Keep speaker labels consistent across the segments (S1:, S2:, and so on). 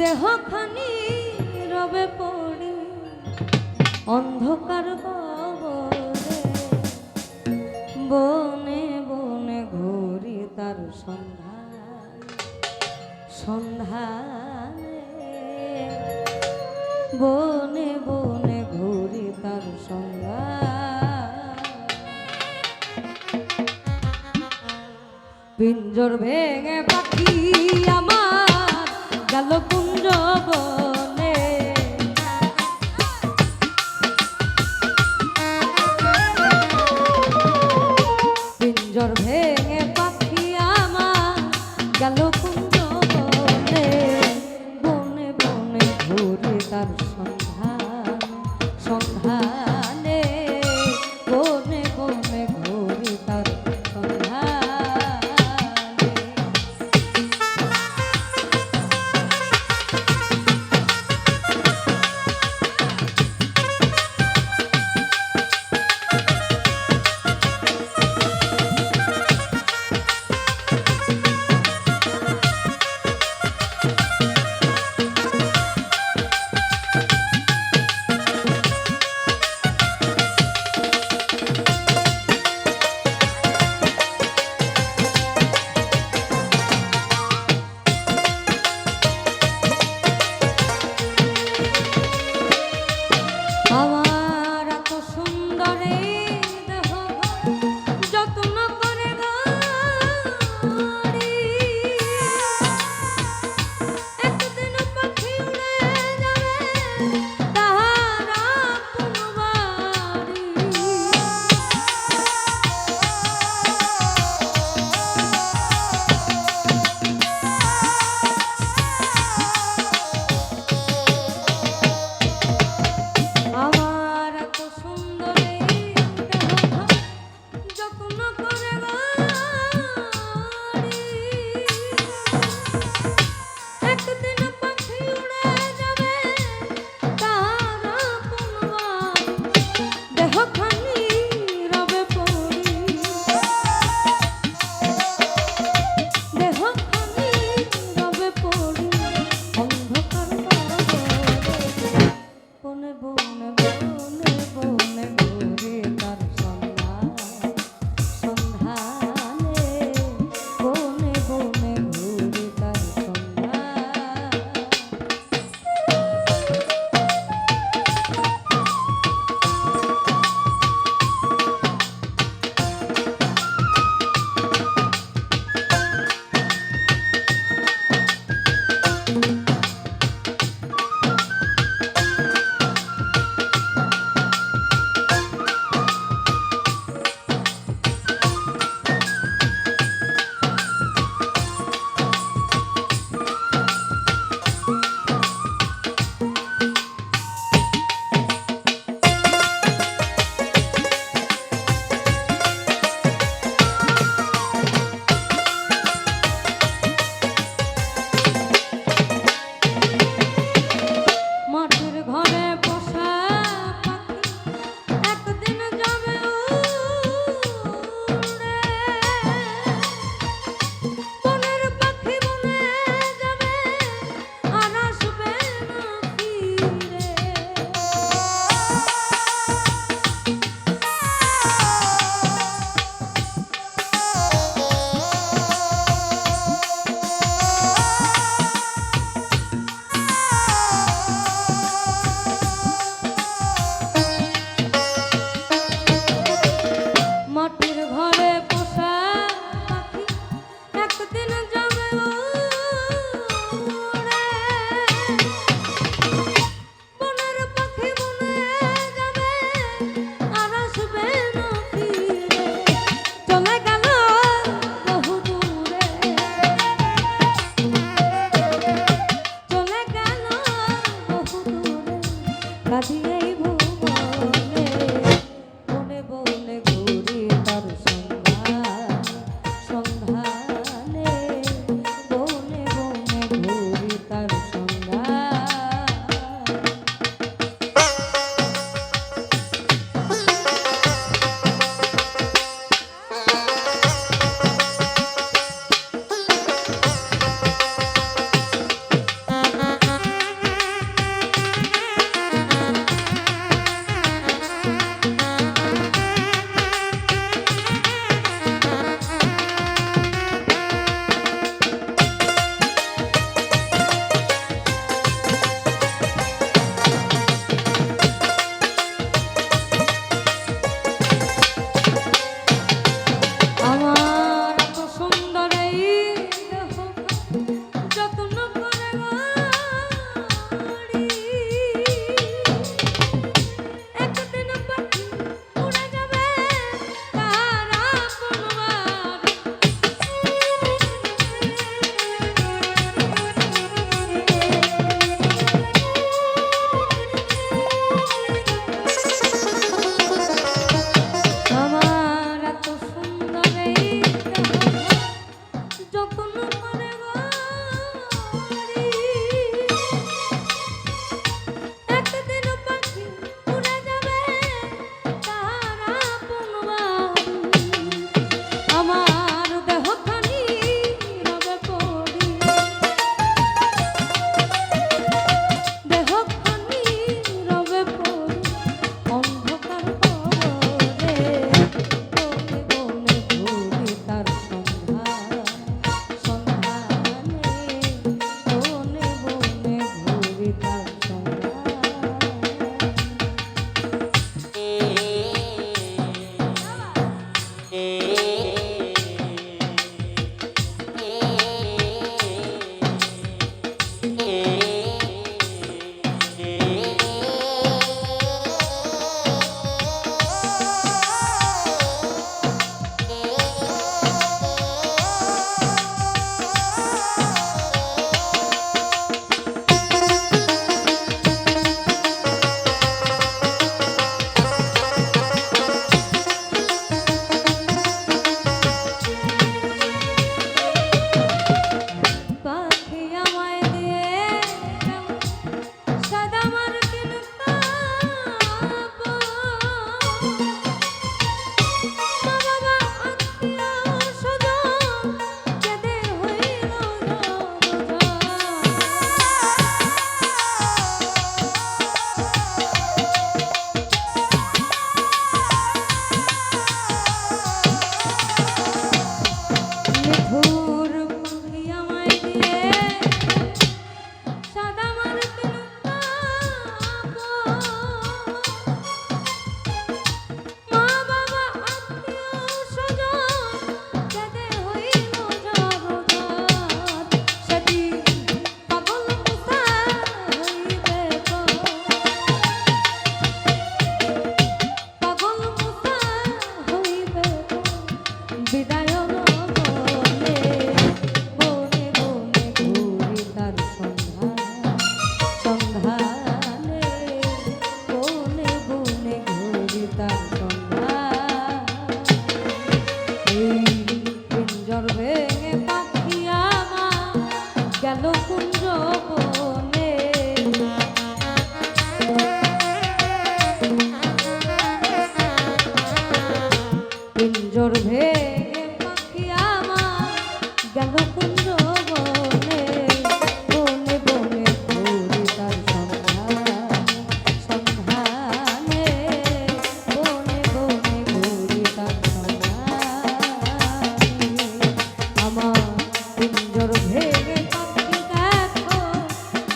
S1: দেহখানি রবে পড়ে, অন্ধকার কবরে। বনে বনে ঘুরি তার সন্ধান, সন্ধানে। বনে বনে ঘুরি তার সন্ধান। পিঞ্জর ভেঙে পাখি আমার, গেল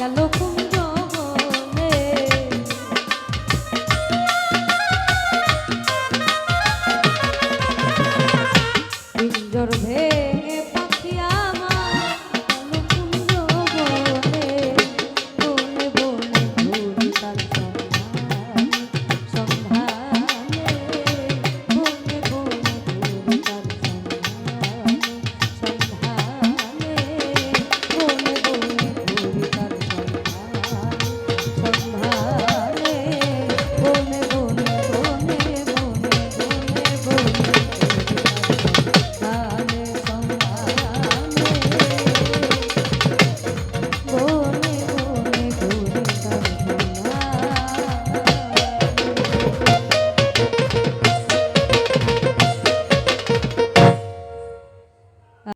S1: গেল খুব